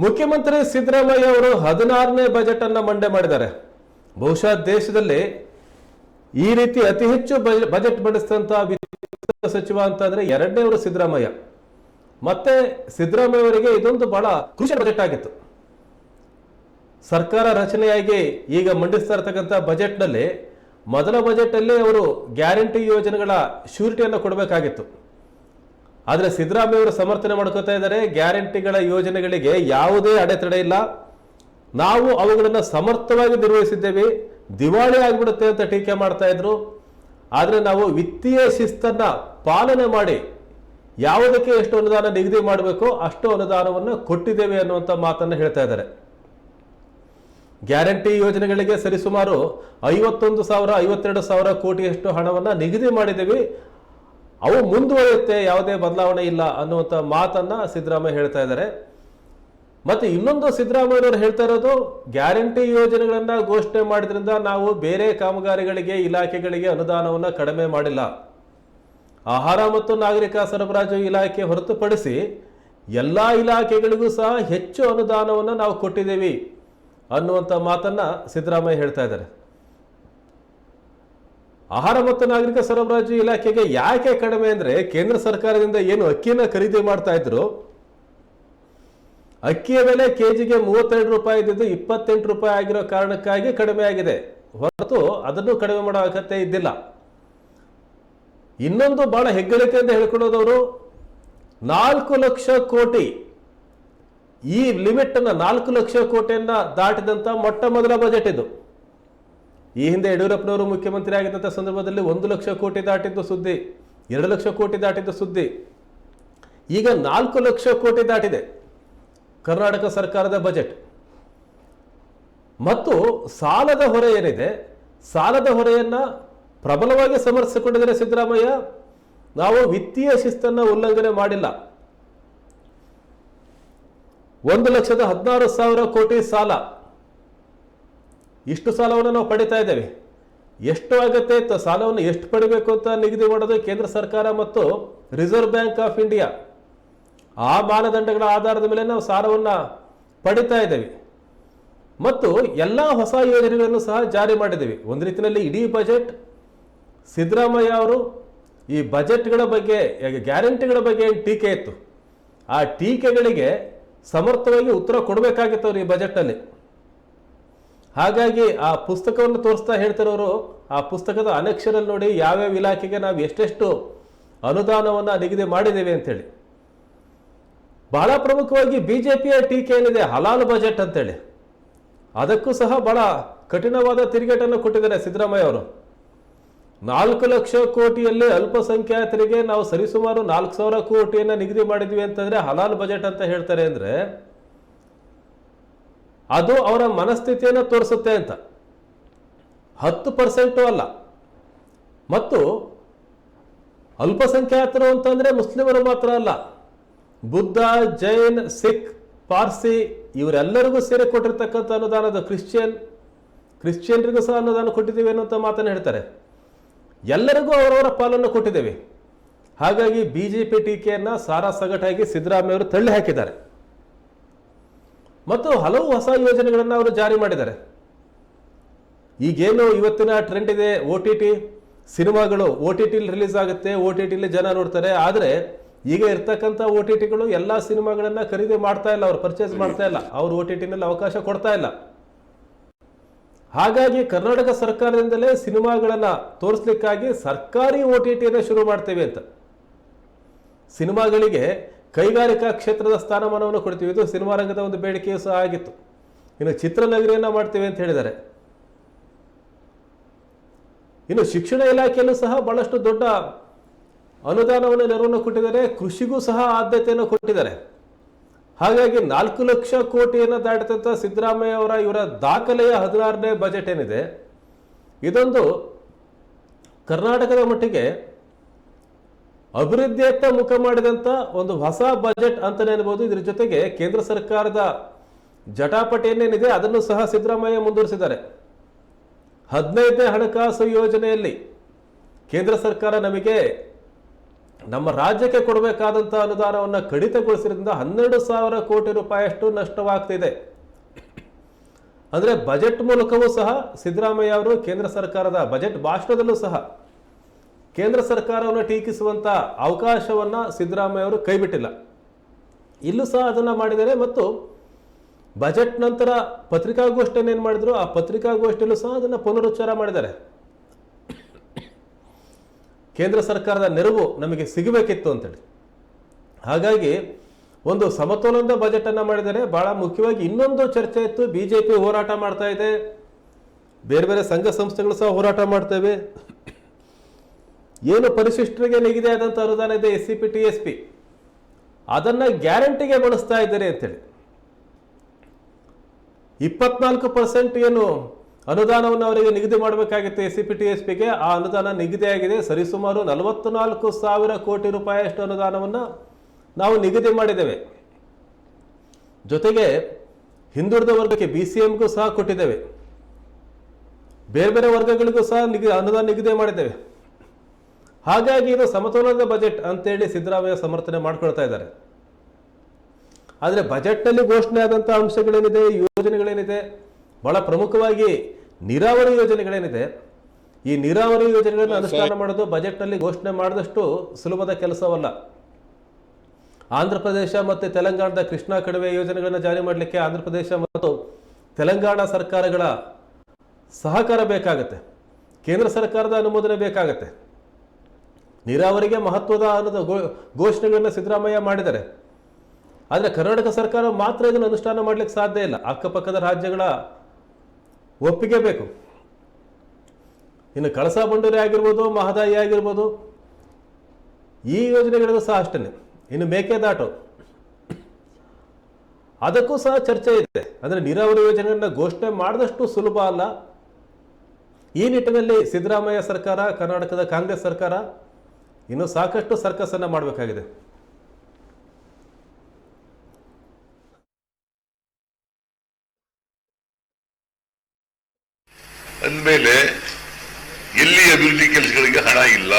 ಮುಖ್ಯಮಂತ್ರಿ ಸಿದ್ದರಾಮಯ್ಯ ಅವರು ಹದಿನಾರನೇ ಬಜೆಟ್ ಅನ್ನ ಮಂಡೆ ಮಾಡಿದ್ದಾರೆ. ಬಹುಶಃ ದೇಶದಲ್ಲಿ ಈ ರೀತಿ ಅತಿ ಹೆಚ್ಚು ಬಜ- ಬಜೆಟ್ ಮಂಡಿಸಿದಂತ ವಿತ್ತ ಸಚಿವ ಅಂತಂದ್ರೆ ಎರಡನೇವರು ಸಿದ್ದರಾಮಯ್ಯ. ಮತ್ತೆ ಸಿದ್ದರಾಮಯ್ಯ ಅವರಿಗೆ ಇದೊಂದು ಬಹಳ ಕೃಷಿ ಬಜೆಟ್ ಆಗಿತ್ತು. ಸರ್ಕಾರ ರಚನೆಯಾಗಿ ಈಗ ಮಂಡಿಸ್ತಾ ಇರತಕ್ಕಂಥ ಬಜೆಟ್ನಲ್ಲಿ ಮೊದಲ ಬಜೆಟಲ್ಲಿ ಅವರು ಗ್ಯಾರಂಟಿ ಯೋಜನೆಗಳ ಶ್ಯೂರಿಟಿಯನ್ನು ಕೊಡಬೇಕಾಗಿತ್ತು. ಆದರೆ ಸಿದ್ದರಾಮಯ್ಯ ಅವರು ಸಮರ್ಥನೆ ಮಾಡ್ಕೋತಾ ಇದ್ದಾರೆ. ಗ್ಯಾರಂಟಿಗಳ ಯೋಜನೆಗಳಿಗೆ ಯಾವುದೇ ಅಡೆತಡೆ ಇಲ್ಲ. ನಾವು ಅವುಗಳನ್ನು ಸಮರ್ಥವಾಗಿ ನಿರ್ವಹಿಸಿದ್ದೇವೆ. ದಿವಾಳಿ ಆಗಿಬಿಡುತ್ತೆ ಅಂತ ಟೀಕೆ ಮಾಡ್ತಾ ಇದ್ರು. ಆದರೆ ನಾವು ವಿತ್ತೀಯ ಶಿಸ್ತನ್ನು ಪಾಲನೆ ಮಾಡಿ ಯಾವುದಕ್ಕೆ ಎಷ್ಟು ಅನುದಾನ ನಿಗದಿ ಮಾಡಬೇಕೋ ಅಷ್ಟು ಅನುದಾನವನ್ನು ಕೊಟ್ಟಿದ್ದೇವೆ ಅನ್ನುವಂಥ ಮಾತನ್ನು ಹೇಳ್ತಾ ಇದ್ದಾರೆ. ಗ್ಯಾರಂಟಿ ಯೋಜನೆಗಳಿಗೆ ಸರಿಸುಮಾರು ಐವತ್ತೊಂದು ಸಾವಿರ, ಐವತ್ತೆರಡು ಸಾವಿರ ಕೋಟಿಯಷ್ಟು ಹಣವನ್ನು ನಿಗದಿ ಮಾಡಿದ್ದೀವಿ. ಅವು ಮುಂದುವರಿಯುತ್ತೆ, ಯಾವುದೇ ಬದಲಾವಣೆ ಇಲ್ಲ ಅನ್ನುವಂಥ ಮಾತನ್ನ ಸಿದ್ದರಾಮಯ್ಯ ಹೇಳ್ತಾ ಇದ್ದಾರೆ. ಮತ್ತೆ ಇನ್ನೊಂದು ಸಿದ್ದರಾಮಯ್ಯನವರು ಹೇಳ್ತಾ ಇರೋದು, ಗ್ಯಾರಂಟಿ ಯೋಜನೆಗಳನ್ನ ಘೋಷಣೆ ಮಾಡಿದ್ರಿಂದ ನಾವು ಬೇರೆ ಕಾಮಗಾರಿಗಳಿಗೆ, ಇಲಾಖೆಗಳಿಗೆ ಅನುದಾನವನ್ನು ಕಡಿಮೆ ಮಾಡಿಲ್ಲ. ಆಹಾರ ಮತ್ತು ನಾಗರಿಕ ಸರಬರಾಜು ಇಲಾಖೆ ಹೊರತುಪಡಿಸಿ ಎಲ್ಲ ಇಲಾಖೆಗಳಿಗೂ ಸಹ ಹೆಚ್ಚು ಅನುದಾನವನ್ನು ನಾವು ಕೊಟ್ಟಿದ್ದೀವಿ ಅನ್ನುವಂಥ ಮಾತನ್ನ ಸಿದ್ದರಾಮಯ್ಯ ಹೇಳ್ತಾ ಇದ್ದಾರೆ. ಆಹಾರ ಮತ್ತು ನಾಗರಿಕ ಸರಬರಾಜು ಇಲಾಖೆಗೆ ಯಾಕೆ ಕಡಿಮೆ ಅಂದ್ರೆ ಕೇಂದ್ರ ಸರ್ಕಾರದಿಂದ ಏನು ಅಕ್ಕಿನ ಖರೀದಿ ಮಾಡ್ತಾ ಇದ್ರು? ಅಕ್ಕಿಯ ಬೆಲೆ ಕೆಜಿಗೆ ಮೂವತ್ತೆರಡು ರೂಪಾಯಿ ಇದ್ದಿದ್ದು ಇಪ್ಪತ್ತೆಂಟು ರೂಪಾಯಿ ಆಗಿರೋ ಕಾರಣಕ್ಕಾಗಿ ಕಡಿಮೆ ಆಗಿದೆ. ಹೊರತು ಅದನ್ನು ಕಡಿಮೆ ಮಾಡೋ ಅಗತ್ಯ ಇದ್ದಿಲ್ಲ. ಇನ್ನೊಂದು ಬಹಳ ಹೆಗ್ಗಳಿಕೆಯಿಂದ ಹೇಳ್ಕೊಳ್ಳೋದವರು ನಾಲ್ಕು ಲಕ್ಷ ಕೋಟಿ, ಈ ಲಿಮಿಟ್ ಅನ್ನ ನಾಲ್ಕು ಲಕ್ಷ ಕೋಟಿಯನ್ನ ದಾಟಿದಂತ ಮೊಟ್ಟ ಮೊದಲ ಬಜೆಟ್ ಇದು. ಈ ಹಿಂದೆ ಯಡಿಯೂರಪ್ಪನವರು ಮುಖ್ಯಮಂತ್ರಿ ಆಗಿದ್ದಂಥ ಸಂದರ್ಭದಲ್ಲಿ ಒಂದು ಲಕ್ಷ ಕೋಟಿ ದಾಟಿದ್ದು ಸುದ್ದಿ, ಎರಡು ಲಕ್ಷ ಕೋಟಿ ದಾಟಿದ್ದು ಸುದ್ದಿ. ಈಗ ನಾಲ್ಕು ಲಕ್ಷ ಕೋಟಿ ದಾಟಿದೆ ಕರ್ನಾಟಕ ಸರ್ಕಾರದ ಬಜೆಟ್. ಮತ್ತು ಸಾಲದ ಹೊರೆ ಏನಿದೆ, ಸಾಲದ ಹೊರೆಯನ್ನ ಪ್ರಬಲವಾಗಿ ಸಮರ್ಥಿಸಿಕೊಂಡಿದ್ದಾರೆ ಸಿದ್ದರಾಮಯ್ಯ, ನಾವು ವಿತ್ತೀಯ ಶಿಸ್ತನ್ನು ಉಲ್ಲಂಘನೆ ಮಾಡಿಲ್ಲ. ಒಂದು ಲಕ್ಷದ ಹದಿನಾರು ಸಾವಿರ ಕೋಟಿ ಸಾಲ. ಇಷ್ಟು ಸಾಲವನ್ನು ನಾವು ಪಡಿತಾ ಇದ್ದೇವೆ. ಎಷ್ಟು ಆಗುತ್ತೆ ಸಾಲವನ್ನು ಎಷ್ಟು ಪಡಿಬೇಕು ಅಂತ ನಿಗದಿ ಮಾಡೋದು ಕೇಂದ್ರ ಸರ್ಕಾರ ಮತ್ತು ರಿಸರ್ವ್ ಬ್ಯಾಂಕ್ ಆಫ್ ಇಂಡಿಯಾ ಆ ಮಾನದಂಡಗಳ ಆಧಾರದ ಮೇಲೆ ನಾವು ಸಾಲವನ್ನು ಪಡಿತಾ ಇದ್ದೇವೆ. ಮತ್ತು ಎಲ್ಲ ಹೊಸ ಯೋಜನೆಗಳನ್ನು ಸಹ ಜಾರಿ ಮಾಡಿದ್ದೀವಿ. ಒಂದು ರೀತಿಯಲ್ಲಿ ಇಡೀ ಬಜೆಟ್ ಸಿದ್ದರಾಮಯ್ಯ ಅವರು ಈ ಬಜೆಟ್ಗಳ ಬಗ್ಗೆ ಗ್ಯಾರಂಟಿಗಳ ಬಗ್ಗೆ ಟೀಕೆ ಇತ್ತು. ಆ ಟೀಕೆಗಳಿಗೆ ಸಮರ್ಥವಾಗಿ ಉತ್ತರ ಕೊಡಬೇಕಾಗಿತ್ತು ಅವರು ಈ ಬಜೆಟ್ನಲ್ಲಿ. ಹಾಗಾಗಿ ಆ ಪುಸ್ತಕವನ್ನು ತೋರಿಸ್ತಾ ಹೇಳ್ತಿರೋರು, ಆ ಪುಸ್ತಕದ ಅನಕ್ಷರಲ್ಲಿ ನೋಡಿ ಯಾವ್ಯಾವ ಇಲಾಖೆಗೆ ನಾವು ಎಷ್ಟೆಷ್ಟು ಅನುದಾನವನ್ನು ನಿಗದಿ ಮಾಡಿದ್ದೇವೆ ಅಂತೇಳಿ. ಬಹಳ ಪ್ರಮುಖವಾಗಿ ಬಿ ಜೆ ಪಿಯ ಟೀಕೆ ಏನಿದೆ? ಹಲಾಲ್ ಬಜೆಟ್ ಅಂತೇಳಿ. ಅದಕ್ಕೂ ಸಹ ಬಹಳ ಕಠಿಣವಾದ ತಿರುಗೇಟನ್ನು ಕೊಟ್ಟಿದ್ದಾರೆ ಸಿದ್ದರಾಮಯ್ಯ ಅವರು. ನಾಲ್ಕು ಲಕ್ಷ ಕೋಟಿಯಲ್ಲಿ ಅಲ್ಪಸಂಖ್ಯಾತರಿಗೆ ನಾವು ಸರಿಸುಮಾರು ನಾಲ್ಕು ಸಾವಿರ ಕೋಟಿಯನ್ನು ನಿಗದಿ ಮಾಡಿದ್ವಿ ಅಂತಂದರೆ ಹಲಾಲ್ ಬಜೆಟ್ ಅಂತ ಹೇಳ್ತಾರೆ ಅಂದ್ರೆ ಅದು ಅವರ ಮನಸ್ಥಿತಿಯನ್ನು ತೋರಿಸುತ್ತೆ ಅಂತ. ಹತ್ತು ಪರ್ಸೆಂಟು ಅಲ್ಲ. ಮತ್ತು ಅಲ್ಪಸಂಖ್ಯಾತರು ಅಂತಂದರೆ ಮುಸ್ಲಿಮರು ಮಾತ್ರ ಅಲ್ಲ. ಬುದ್ಧ, ಜೈನ್, ಸಿಖ್, ಪಾರ್ಸಿ ಇವರೆಲ್ಲರಿಗೂ ಸೇರಿ ಕೊಟ್ಟಿರ್ತಕ್ಕಂಥ ಅನುದಾನದ ಕ್ರಿಶ್ಚಿಯನ್, ಕ್ರಿಶ್ಚಿಯನ್ರಿಗೂ ಸಹ ಅನುದಾನ ಕೊಟ್ಟಿದ್ದೀವಿ ಅನ್ನೋಂಥ ಮಾತನ್ನು ಹೇಳ್ತಾರೆ. ಎಲ್ಲರಿಗೂ ಅವರವರ ಪಾಲನ್ನು ಕೊಟ್ಟಿದ್ದೇವೆ. ಹಾಗಾಗಿ ಬಿಜೆಪಿ ಟೀಕೆಯನ್ನ ಸಾರಾ ಸಗಟಾಗಿ ಸಿದ್ದರಾಮಯ್ಯ ತಳ್ಳಿ ಹಾಕಿದ್ದಾರೆ. ಮತ್ತು ಹಲವು ಹೊಸ ಯೋಜನೆಗಳನ್ನು ಅವರು ಜಾರಿ ಮಾಡಿದ್ದಾರೆ. ಈಗೇನು ಇವತ್ತಿನ ಟ್ರೆಂಡ್ ಇದೆ ಒ ಟಿ ಟಿ ಸಿನಿಮಾಗಳು ಒ ಟಿ ಟಿಲಿ ರಿಲೀಸ್ ಆಗುತ್ತೆ ಒ ಟಿ ಟಿಲಿ ಜನ ನೋಡ್ತಾರೆ, ಆದರೆ ಈಗ ಇರ್ತಕ್ಕಂಥ ಒ ಟಿ ಟಿಗಳು ಎಲ್ಲ ಸಿನಿಮಾಗಳನ್ನ ಖರೀದಿ ಮಾಡ್ತಾ ಇಲ್ಲ, ಅವ್ರು ಪರ್ಚೇಸ್ ಮಾಡ್ತಾ ಇಲ್ಲ, ಅವ್ರು ಒ ಟಿ ಟಿನಲ್ಲಿ ಅವಕಾಶ ಕೊಡ್ತಾ ಇಲ್ಲ. ಹಾಗಾಗಿ ಕರ್ನಾಟಕ ಸರ್ಕಾರದಿಂದಲೇ ಸಿನಿಮಾಗಳನ್ನ ತೋರಿಸ್ಲಿಕ್ಕಾಗಿ ಸರ್ಕಾರಿ ಒ ಟಿ ಟಿಯನ್ನು ಶುರು ಮಾಡ್ತೇವೆ ಅಂತ. ಸಿನಿಮಾಗಳಿಗೆ ಕೈಗಾರಿಕಾ ಕ್ಷೇತ್ರದ ಸ್ಥಾನಮಾನವನ್ನು ಕೊಡ್ತೀವಿ. ಇದು ಸಿನಿಮಾ ರಂಗದ ಒಂದು ಬೇಡಿಕೆಯೂ ಸಹ ಆಗಿತ್ತು. ಇನ್ನು ಚಿತ್ರನಗರಿಯನ್ನು ಮಾಡ್ತೀವಿ ಅಂತ ಹೇಳಿದ್ದಾರೆ. ಇನ್ನು ಶಿಕ್ಷಣ ಇಲಾಖೆಯಲ್ಲೂ ಸಹ ಬಹಳಷ್ಟು ದೊಡ್ಡ ಅನುದಾನವನ್ನು ನೆರವನ್ನು ಕೊಟ್ಟಿದ್ದಾರೆ. ಕೃಷಿಗೂ ಸಹ ಆದ್ಯತೆಯನ್ನು ಕೊಟ್ಟಿದ್ದಾರೆ. ಹಾಗಾಗಿ ನಾಲ್ಕು ಲಕ್ಷ ಕೋಟಿಯನ್ನು ದಾಟಿದಂಥ ಸಿದ್ದರಾಮಯ್ಯ ಅವರ ಇವರ ದಾಖಲೆಯ ಹದಿನಾರನೇ ಬಜೆಟ್ ಏನಿದೆ, ಇದೊಂದು ಕರ್ನಾಟಕದ ಮಟ್ಟಿಗೆ ಅಭಿವೃದ್ಧಿಯತ್ತ ಮುಖ ಮಾಡಿದಂಥ ಒಂದು ಹೊಸ ಬಜೆಟ್ ಅಂತಲೇ ಅನ್ಬೋದು. ಇದ್ರ ಜೊತೆಗೆ ಕೇಂದ್ರ ಸರ್ಕಾರದ ಜಟಾಪಟಿಯನ್ನೇನಿದೆ, ಅದನ್ನು ಸಹ ಸಿದ್ದರಾಮಯ್ಯ ಮುಂದುವರಿಸಿದ್ದಾರೆ. ಹದಿನೈದನೇ ಹಣಕಾಸು ಯೋಜನೆಯಲ್ಲಿ ಕೇಂದ್ರ ಸರ್ಕಾರ ನಮಗೆ ನಮ್ಮ ರಾಜ್ಯಕ್ಕೆ ಕೊಡಬೇಕಾದಂಥ ಅನುದಾನವನ್ನು ಕಡಿತಗೊಳಿಸಿದ್ರಿಂದ ಹನ್ನೆರಡು ಸಾವಿರ ಕೋಟಿ ರೂಪಾಯಿಯಷ್ಟು ನಷ್ಟವಾಗ್ತಿದೆ. ಅಂದರೆ ಬಜೆಟ್ ಮೂಲಕವೂ ಸಹ ಸಿದ್ದರಾಮಯ್ಯ ಅವರು ಕೇಂದ್ರ ಸರ್ಕಾರದ ಬಜೆಟ್ ಭಾಷಣದಲ್ಲೂ ಸಹ ಕೇಂದ್ರ ಸರ್ಕಾರವನ್ನು ಟೀಕಿಸುವಂಥ ಅವಕಾಶವನ್ನು ಸಿದ್ದರಾಮಯ್ಯ ಅವರು ಕೈಬಿಟ್ಟಿಲ್ಲ. ಇಲ್ಲೂ ಸಹ ಅದನ್ನು ಮಾಡಿದ್ದಾರೆ ಮತ್ತು ಬಜೆಟ್ ನಂತರ ಪತ್ರಿಕಾಗೋಷ್ಠಿಯನ್ನು ಏನು ಮಾಡಿದ್ರು? ಆ ಪತ್ರಿಕಾಗೋಷ್ಠಿಯಲ್ಲೂ ಸಹ ಅದನ್ನು ಪುನರುಚ್ಚಾರ ಮಾಡಿದ್ದಾರೆ. ಕೇಂದ್ರ ಸರ್ಕಾರದ ನೆರವು ನಮಗೆ ಸಿಗಬೇಕಿತ್ತು ಅಂತೇಳಿ. ಹಾಗಾಗಿ ಒಂದು ಸಮತೋಲನದ ಬಜೆಟ್ ಅನ್ನ ಮಾಡಿದರೆ ಬಹಳ ಮುಖ್ಯವಾಗಿ ಇನ್ನೊಂದು ಚರ್ಚೆ ಇತ್ತು. ಬಿಜೆಪಿ ಹೋರಾಟ ಮಾಡ್ತಾ ಇದೆ. ಬೇರೆ ಬೇರೆ ಸಂಘ ಸಂಸ್ಥೆಗಳು ಸಹ ಹೋರಾಟ ಮಾಡ್ತೇವೆ. ಏನು ಪರಿಶಿಷ್ಟರಿಗೆ ನಿಗದಿ ಆದಂಥ ಅನುದಾನ ಇದೆ? S C P T S P ಅದನ್ನ ಗ್ಯಾರಂಟಿಗೆ ಬಳಸ್ತಾ ಇದ್ದಾರೆ ಅಂತೇಳಿ. ಇಪ್ಪತ್ನಾಲ್ಕು ಪರ್ಸೆಂಟ್ ಏನು ಅನುದಾನವನ್ನು ಅವರಿಗೆ ನಿಗದಿ ಮಾಡಬೇಕಾಗಿತ್ತು S C P T S ಪಿಗೆ ಆ ಅನುದಾನ ನಿಗದಿಯಾಗಿದೆ ಸರಿಸುಮಾರು ನಲವತ್ನಾಲ್ಕು ಸಾವಿರ ಕೋಟಿ ರೂಪಾಯಿಯಷ್ಟು ಅನುದಾನವನ್ನು ನಾವು ನಿಗದಿ ಮಾಡಿದ್ದೇವೆ. ಜೊತೆಗೆ ಹಿಂದುಳಿದ ವರ್ಗಕ್ಕೆ ಬಿ ಸಿ ಎಂಗೂ ಸಹ ಕೊಟ್ಟಿದ್ದೇವೆ. ಬೇರೆ ಬೇರೆ ವರ್ಗಗಳಿಗೂ ಸಹ ನಿಗದಿ ಅನುದಾನ ನಿಗದಿ ಮಾಡಿದ್ದೇವೆ. ಹಾಗಾಗಿ ಇದು ಸಮತೋಲನದ ಬಜೆಟ್ ಅಂತೇಳಿ ಸಿದ್ದರಾಮಯ್ಯ ಸಮರ್ಥನೆ ಮಾಡ್ಕೊಳ್ತಾ ಇದ್ದಾರೆ. ಆದರೆ ಬಜೆಟ್ನಲ್ಲಿ ಘೋಷಣೆ ಆದಂಥ ಅಂಶಗಳೇನಿದೆ ಯೋಜನೆಗಳೇನಿದೆ ಬಹಳ ಪ್ರಮುಖವಾಗಿ ನೀರಾವರಿ ಯೋಜನೆಗಳೇನಿದೆ ಈ ನೀರಾವರಿ ಯೋಜನೆಗಳನ್ನು ಅನುಷ್ಠಾನ ಮಾಡೋದು ಬಜೆಟ್ನಲ್ಲಿ ಘೋಷಣೆ ಮಾಡಿದಷ್ಟು ಸುಲಭದ ಕೆಲಸವಲ್ಲ. ಆಂಧ್ರ ಪ್ರದೇಶ ಮತ್ತು ತೆಲಂಗಾಣದ ಕೃಷ್ಣಾ ಕಣಿವೆ ಯೋಜನೆಗಳನ್ನು ಜಾರಿ ಮಾಡಲಿಕ್ಕೆ ಆಂಧ್ರ ಪ್ರದೇಶ ಮತ್ತು ತೆಲಂಗಾಣ ಸರ್ಕಾರಗಳ ಸಹಕಾರ ಬೇಕಾಗತ್ತೆ. ಕೇಂದ್ರ ಸರ್ಕಾರದ ಅನುಮೋದನೆ ಬೇಕಾಗತ್ತೆ. ನೀರಾವರಿಗೆ ಮಹತ್ವದ ಅನ್ನೋದು ಘೋಷಣೆಗಳನ್ನು ಸಿದ್ದರಾಮಯ್ಯ ಮಾಡಿದ್ದಾರೆ. ಆದರೆ ಕರ್ನಾಟಕ ಸರ್ಕಾರ ಮಾತ್ರ ಇದನ್ನು ಅನುಷ್ಠಾನ ಮಾಡಲಿಕ್ಕೆ ಸಾಧ್ಯ ಇಲ್ಲ. ಅಕ್ಕಪಕ್ಕದ ರಾಜ್ಯಗಳ ಒಪ್ಪಿಗೆ ಬೇಕು. ಇನ್ನು ಕಳಸಾ ಬಂಡೂರಿ ಆಗಿರ್ಬೋದು, ಮಹದಾಯಿ ಆಗಿರ್ಬೋದು, ಈ ಯೋಜನೆಗಳಿಗೂ ಸಹ ಅಷ್ಟೇ ಇನ್ನು ಮೇಕೆದಾಟು. ಅದಕ್ಕೂ ಸಹ ಚರ್ಚೆ ಇದೆ. ಅಂದರೆ ನೀರಾವರಿ ಯೋಜನೆಗಳನ್ನ ಘೋಷಣೆ ಮಾಡಿದಷ್ಟು ಸುಲಭ ಅಲ್ಲ. ಈ ನಿಟ್ಟಿನಲ್ಲಿ ಸಿದ್ದರಾಮಯ್ಯ ಸರ್ಕಾರ, ಕರ್ನಾಟಕದ ಕಾಂಗ್ರೆಸ್ ಸರ್ಕಾರ ಇನ್ನು ಸಾಕಷ್ಟು ಸರ್ಕಸ್ ಅನ್ನ ಮಾಡಬೇಕಾಗಿದೆ. ಅಂದಮೇಲೆ ಎಲ್ಲಿ ಅಭಿವೃದ್ಧಿ ಕೆಲಸಗಳಿಗೆ ಹಣ ಇಲ್ಲ.